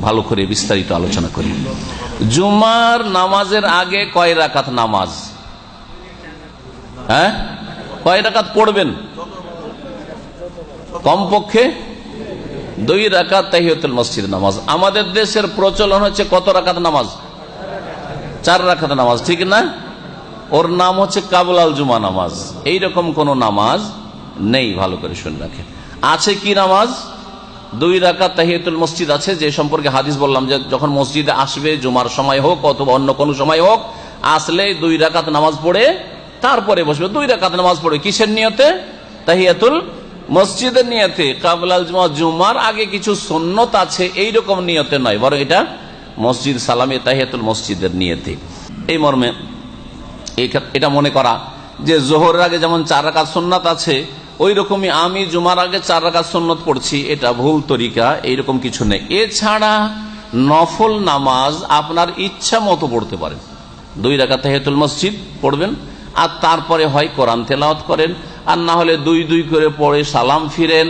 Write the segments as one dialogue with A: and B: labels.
A: ভালো করে বিস্তারিত আলোচনা করি। জুমার নামাজের আগে কয় রাকাত নামাজ? হ্যাঁ? কয় রাকাত পড়বেন? কমপক্ষে দুই রাকাত তাহিয়তুল মসজিদ নামাজ। আমাদের দেশের প্রচলন হচ্ছে কত রাকাত নামাজ? চার রাকাত নামাজ, ঠিক না? ওর নাম হচ্ছে কাবুলাল জুমা নামাজ। এইরকম কোন নামাজ নেই, ভালো করে শুনে রাখেন আছে কি নামাজ? দুই রাকাত তাহিয়াতুল মসজিদ আছে, যে সম্পর্কে হাদিস বললাম যে যখন মসজিদে আসবে, জুমার সময় হোক অথবা অন্য কোনো সময় হোক, আসলে দুই রাকাত নামাজ পড়ে, তারপরে বসবে। দুই রাকাত নামাজ পড়ে। কিসের নিয়তে? তাহিয়াতুল মসজিদের নিয়তে। কাবলাল জুমা, জুমার আগে কিছু সন্ন্যত আছে, এইরকম নিয়তে নয়, বরং এটা মসজিদ সালামে তাহিয়াতুল মসজিদের নিয়তে। এই মর্মে এটা মনে করা যে জোহরের আগে যেমন চার রাকাত সন্ন্যত আছে ওই রকমই আমি জুমার আগে চার রাকাত সন্ন্যত পড়ছি, এটা ভুল তরিকা, এইরকম কিছু নেই। এছাড়া নফল নামাজ আপনার ইচ্ছা মতো পড়তে পারেন। দুই রাকাত হেতুল মসজিদ পড়বেন, আর তারপরে হয় কোরআন তেলাওয়াত করেন, আর না হলে দুই দুই করে পড়ে সালাম ফিরেন,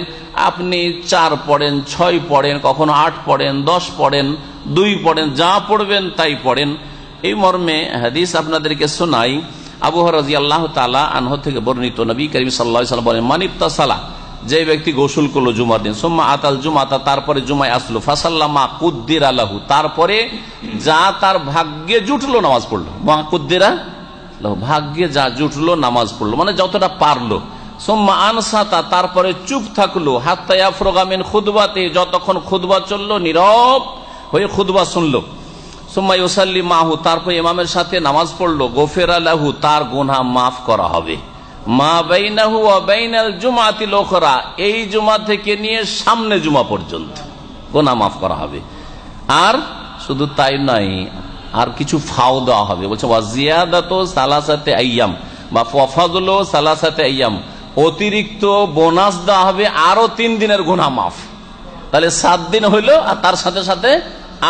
A: আপনি চার পড়েন, ছয় পড়েন, কখনো আট পড়েন, দশ পড়েন, দুই পড়েন, যা পড়বেন তাই পড়েন। এই মর্মে হাদিস আপনাদেরকে শোনাই আবু রাজি তালা আনহ থেকে বর্ণিত নবী করিম সাল্লাম বলেন মানিপ্তা সালা যে ব্যক্তি গোসল করল জুমার দিন, সোম্মা আতাল জুমাতা তারপরে জুমায় আসলো ফাসাল্লামা কুদ্দির আল্লাহু তারপরে যা তার ভাগ্যে জুটলো নামাজ পড়ল, মা কুদ্দিরা ভাগ্যে যা জুটলো নামাজ পড়ল মানে যতটা পারল, সোম্মা আনসাতা তারপরে চুপ থাকল হাত্তায়া ফ্রোগামিন খুদবাতে যতক্ষণ খুদবা চলল, নীরব হয়ে খুদবা শুনলো। সোম্মাই ওসাল্লি মাহু, তারপর ইমামের সাথে নামাজ পড়ল, গোফের আলাহু তার গোনা মাফ করা হবে। মা বাইনাহু বাইনাল জুমাতি লোকরা এই জুমা থেকে নিয়ে সামনে জুমা পর্যন্ত গোনা মাফ করা হবে। আর শুধু তাই নয়, আর কিছু ফাও দেওয়া হবে। বলছে ওয়াজিয়াদাত সালাসাতে আইয়াম, বা ফফাদুল সালাসাতে আইয়াম, অতিরিক্ত বোনাস দেওয়া হবে আরও তিন দিনের গুনা মাফ। তাহলে সাত দিন হইল আর তার সাথে সাথে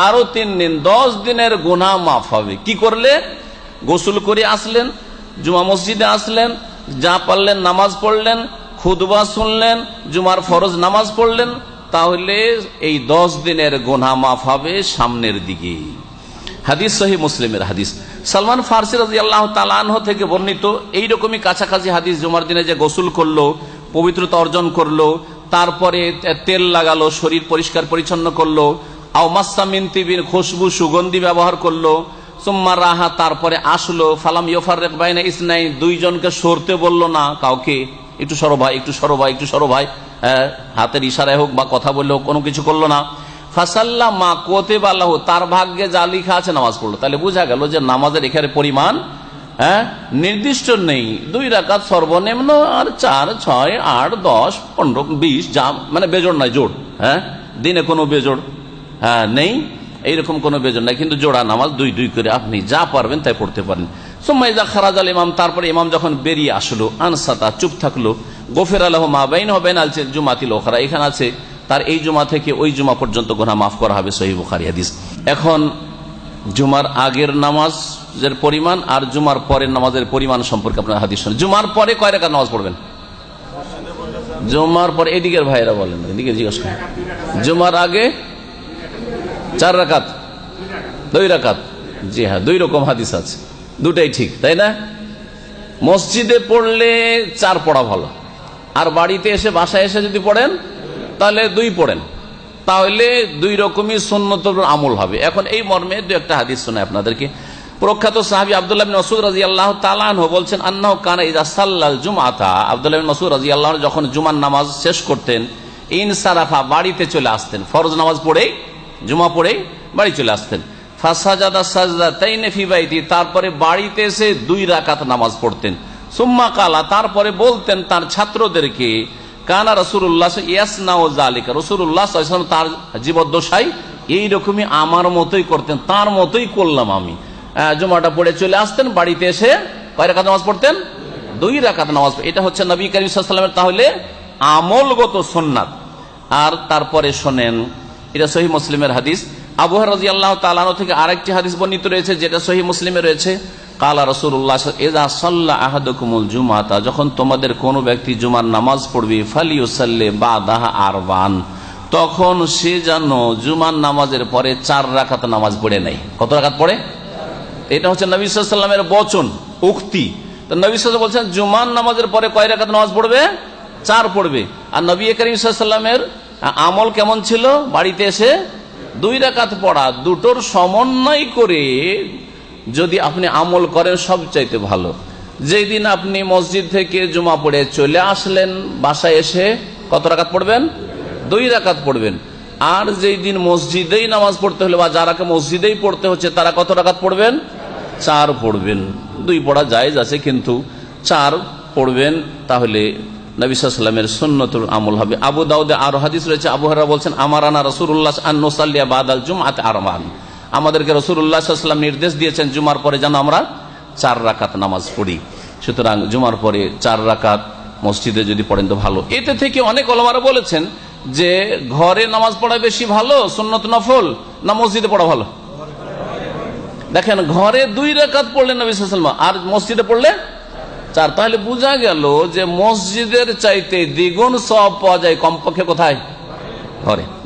A: আরও তিন দিন, দশ দিনের গুনা মাফ হবে। কি করলে? গোসল করে আসলেন, জুমা মসজিদে আসলেন, যা পারলেন নামাজ পড়লেন খুদবা শুনলেন, জুমার ফরজ নামাজ পড়লেন, তাহলে এই দশ দিনের গোনা মাফ হবে সামনের দিকে। হাদিস সহি মুসলিমের হাদিস। সালমান ফার্সি রাজি আল্লাহ তালাহ থেকে বর্ণিত এইরকমই কাছাকাছি হাদিস, জুমার দিনে যে গোসল করল, পবিত্রতা অর্জন করল, তারপরে তেল লাগালো, শরীর পরিষ্কার পরিচ্ছন্ন করল আউমাসামিনতিবির খুশবু সুগন্ধি ব্যবহার করল। সুম্মা রাহা তারপরে আসলো। ফালাম ইয়ফারেক বাইনা ইসনাই দুইজনকে সরতে বলল না কাউকে। একটু সরো ভাই, একটু সরো ভাই, একটু সরো ভাই। হ্যাঁ হাতের ইশারায় হোক বা কথা বললে হোক, কোনো কিছু করল না। ফাসাল্লা মা কোতে বাল্লাহ তার ভাগ্যে যা লিখা আছে নামাজ পড়ল। তাহলে বোঝা গেল যে নামাজের এখানে পরিমাণ হ্যাঁ নির্দিষ্ট নেই। দুই রাকাত সর্বনিম্ন আর চার, ছয়, আট, দশ, পনেরো, বিশ, যা মানে বেজোড় নয়, জোড় হ্যাঁ দিনে কোনো বেজোড়। হ্যাঁ নেই, এইরকম কোনো বেজন নাই, কিন্তু জোড়া নামাজ দুই দুই করে আপনি যা পারবেন তাই পড়তে পারেন। সোম্মাইজা খারাজ আল ইমাম, তারপরে ইমাম যখন বেরিয়ে আসলো, আনসাতা চুপ থাকল, গোফের আলহ মা বাইন হবেন আলছে জুমাতিল ওখরা, এখানে আছে তার এই জুমা থেকে ওই জুমা পর্যন্ত গোনা মাফ করা হবে সহি বুখারি হাদিস। এখন জুমার আগের নামাজের পরিমাণ আর জুমার পরের নামাজের পরিমাণ সম্পর্কে আপনার হাদিস জুমার পরে কয় রেখা নামাজ পড়বেন? জুমার পরে, এদিকের ভাইয়েরা বলেন, এদিকে জিজ্ঞাসা করেন। জুমার আগে চার রাকাত? দুই রাকাত? জি হ্যাঁ দুই রকম হাদিস আছে। দুটাই ঠিক, তাই না? মসজিদে পড়লে চার পড়া ভালো। আর বাড়িতে এসে বাসায় এসে যদি পড়েন, তাহলে দুই পড়েন। তাহলে দুই রকমই সন্ন্যত আমল হবে। এখন এই মর্মে দু একটা হাদিস শোনায় আপনাদেরকে। প্রখ্যাত সাহাবি আবদুল্লাহ মসুদ রাজি আল্লাহ তালাহ বলছেন, আন্নাহ কানা ইজা সাল্লাল জুমাতা আবদুল্লাহ মসুদ রাজি আল্লাহ যখন জুমার নামাজ শেষ করতেন, ইনসারাফা বাড়িতে চলে আসতেন। ফরজ নামাজ পড়েই জুমা পড়ে বাড়ি চলে আসতেন। ফাসাজাদা সাজদা তাই নেফি বাইতি, তারপরে বাড়িতে এসে দুই রাকাত নামাজ পড়তেন। সুম্মা কালা, তারপরে বলতেন তার ছাত্রদেরকে, কানা রসুল্লাহ ইয়াসনা ও জালিকা রসুল্লাহ তার জীবদ্দশাই এইরকমই আমার মতোই করতেন, তার মতোই করলাম আমি। জুমাটা পড়ে চলে আসতেন, বাড়িতে এসে কয় রাকাত নামাজ পড়তেন? দুই রাকাত নামাজ এটা হচ্ছে নবী করিম সাল্লামের তাহলে আমলগত সোননাথ আর তারপরে শোনেন এটা সহি মুসলিমের হাদিস। আবুহা রাজি আল্লাহ তালানো থেকে আরেকটি হাদিস বর্ণিত রয়েছে, যেটা সহি মুসলিমে রয়েছে। কালা রসুল্লাহ এজা আহাদুকুমুল জুমাতা যখন তোমাদের কোনো ব্যক্তি জুমার নামাজ পড়বে, ফালিউসাল্লে বা দাহা আরবান তখন সে যেন জুমার নামাজের পরে চার রাখাত নামাজ পড়ে নেয়। কত রাখাত পড়ে? এটা হচ্ছে নবী সাল্লামের বচন, উক্তি। তো নবী বলছেন জুমান নামাজের পরে কয় রাখাত নামাজ পড়বে? চার পড়বে। আর নবী করিম আমল কেমন ছিল? বাড়িতে এসে দুই রাকাত পড়া, দুটোর সমন্বয় করে যদি আপনি আমল করেন সবচাইতে ভালো। যেই দিন আপনি মসজিদ থেকে জুমা পড়ে চলে আসলেন, বাসায় এসে কত রাকাত পড়বেন? দুই রাকাত পড়বেন। আর যেই দিন মসজিদেই নামাজ পড়তে হলে বা যারাকে মসজিদেই পড়তে হচ্ছে, তারা কত রাকাত পড়বেন? চার পড়বেন। দুই পড়া জায়েজ আছে, কিন্তু চার পড়বেন, তাহলে নবিসামের সুন্নতুল আমল হবে। আবু দাউদে আরও হাদিস রয়েছে, আবু হরা বলছেন, আমার আনা রসুল্লাহ আন্নসাল্লিয়া বাদাল জুম আতে আরমান আমাদেরকে রসুল্লাহাম নির্দেশ দিয়েছেন, জুমার পরে যেন আমরা চার রাকাত নামাজ পড়ি। সুতরাং জুমার পরে চার রাকাত মসজিদে যদি পড়েন তো ভালো। এতে থেকে অনেক অলমারা বলেছেন যে, ঘরে নামাজ পড়া বেশি ভালো, সুন্নত নফল, না মসজিদে পড়া ভালো? দেখেন, ঘরে দুই রেখাত পড়লেন নবী আর মসজিদে পড়লে চার তাহলে বোঝা গেল যে মসজিদের চাইতে দ্বিগুণ সব পাওয়া যায় কমপক্ষে কোথায়? ঘরে।